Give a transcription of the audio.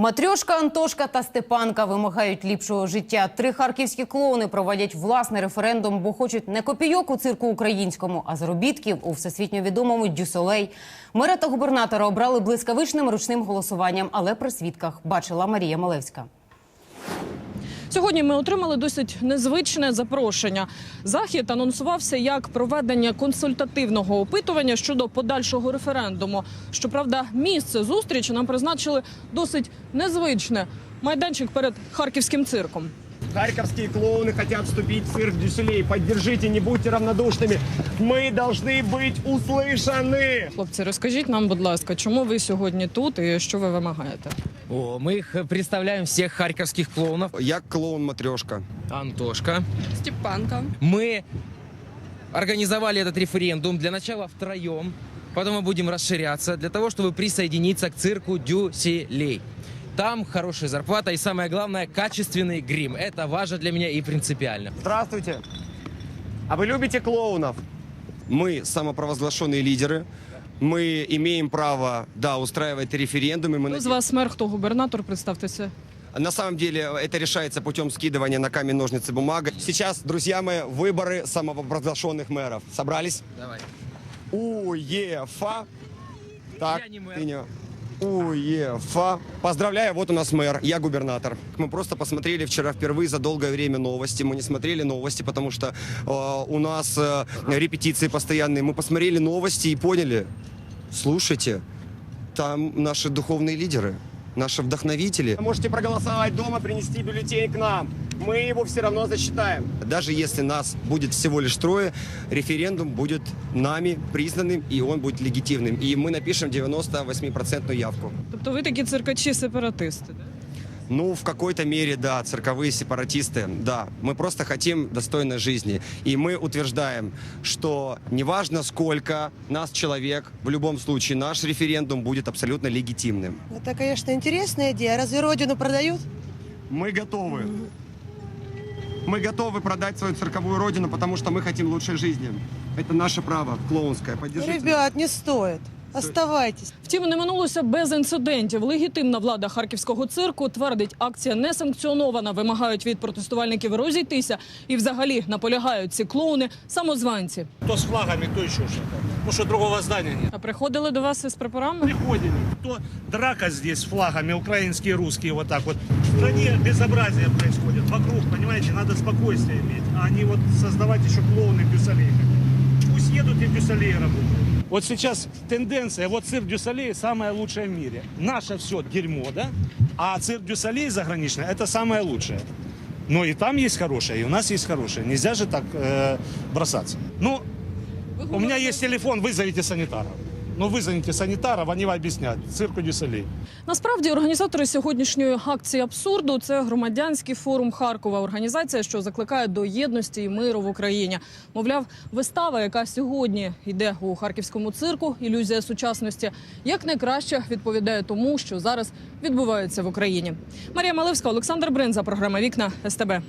Матрьошка, Антошка та Степанка вимагають ліпшого життя. Три харківські клоуни проводять власний референдум, бо хочуть не копійок у цирку українському, а заробітків у всесвітньо відомому Дюсолей. Мера та губернатора обрали блискавичним ручним голосуванням, але при свідках бачила Марія Малевська. Сьогодні ми отримали досить незвичне запрошення. Захід анонсувався як проведення консультативного опитування щодо подальшого референдуму. Щоправда, місце зустрічі нам призначили досить незвичне майданчик перед харківським цирком. Харьковские клоуны хотят вступить в цирк Дюсселей. Поддержите, не будьте равнодушными. Мы должны быть услышаны. Хлопці, розкажіть нам, будь ласка, чому ви сьогодні тут і що ви вимагаєте? О, мы их представляем всех харьковских клоунов. Я клоун матрешка. Антошка. Степанка. Мы организовали этот референдум для начала втроем, потом мы будем расширяться для того, чтобы присоединиться к цирку Дюсилей. Там хорошая зарплата и самое главное качественный грим. Это важно для меня и принципиально. Здравствуйте. А вы любите клоунов? Мы самопровозглашенные лидеры. Мы имеем право, да, устраивать референдумы. Мы Хто з наде- вас мер, хто губернатор? Представтеся. На самом деле это решается путем скидывания на камень, ножницы, бумага. Сейчас, друзья мои, выборы самопровозглашенных мэров. Собрались? Давай. УЕФА. Так, Я не мэр. ты не- УЕФА. Поздравляю, вот у нас мэр, я губернатор. Мы просто посмотрели вчера впервые за долгое время новости. Мы не смотрели новости, потому что э, у нас э, репетиции постоянные. Мы посмотрели новости и поняли, слушайте, там наши духовные лидеры, наши вдохновители. Вы можете проголосовать дома, принести бюллетень к нам. Мы его все равно засчитаем. Даже если нас будет всего лишь трое, референдум будет нами признанным, и он будет легитимным. И мы напишем 98% явку. Тобто ви такі циркачі-сепаратисти? Да? Ну, в какой-то мере, да, цирковые сепаратисты, да. Мы просто хотим достойной жизни. И мы утверждаем, что неважно сколько нас человек, в любом случае наш референдум будет абсолютно легитимным. Это, конечно, интересная идея. Разве родину продают? Мы готовы. Мы готовы продать свою цирковую родину, потому что мы хотим лучшей жизни. Это наше право, клоунское. Поддержите. Ребят, не стоит. Оставайтесь. Втім, не минулося без інцидентів. Легітимна влада харківського цирку твердить, акція не санкціонована. Вимагають від протестувальників розійтися і, взагалі, наполягають ці клоуни самозванці. То с флагами, то еще что-то. Потому что другого здания нет. А приходили до вас із прапорами? Приходили. То драка здесь с флагами, украинские, русские, вот так вот. В стране безобразие происходит. Вокруг, понимаете, надо спокойствие иметь. А не вот создавать еще клоуны в Дюсалей Пусть едут и в Дюсалей работают. Вот сейчас тенденция, вот цирк Дюсалей самое лучшее в мире. Наше все дерьмо, да? А цирк Дюсалей заграничный это самое лучшее. Но и там есть хорошее, и у нас есть хорошее. Нельзя же так э, бросаться. Ну, у меня есть телефон, вызовите санитара. Ну, вызовите санитаров, они вам объяснят. Цирку Дюсалей. Насправді організатори сьогоднішньої акції абсурду це громадянський форум Харкова, організація, що закликає до єдності і миру в Україні. Мовляв, вистава, яка сьогодні йде у харківському цирку, ілюзія сучасності, як найкраще відповідає тому, що зараз відбувається в Україні. Марія Малевська, Олександр Бринза, програма Вікна СТБ.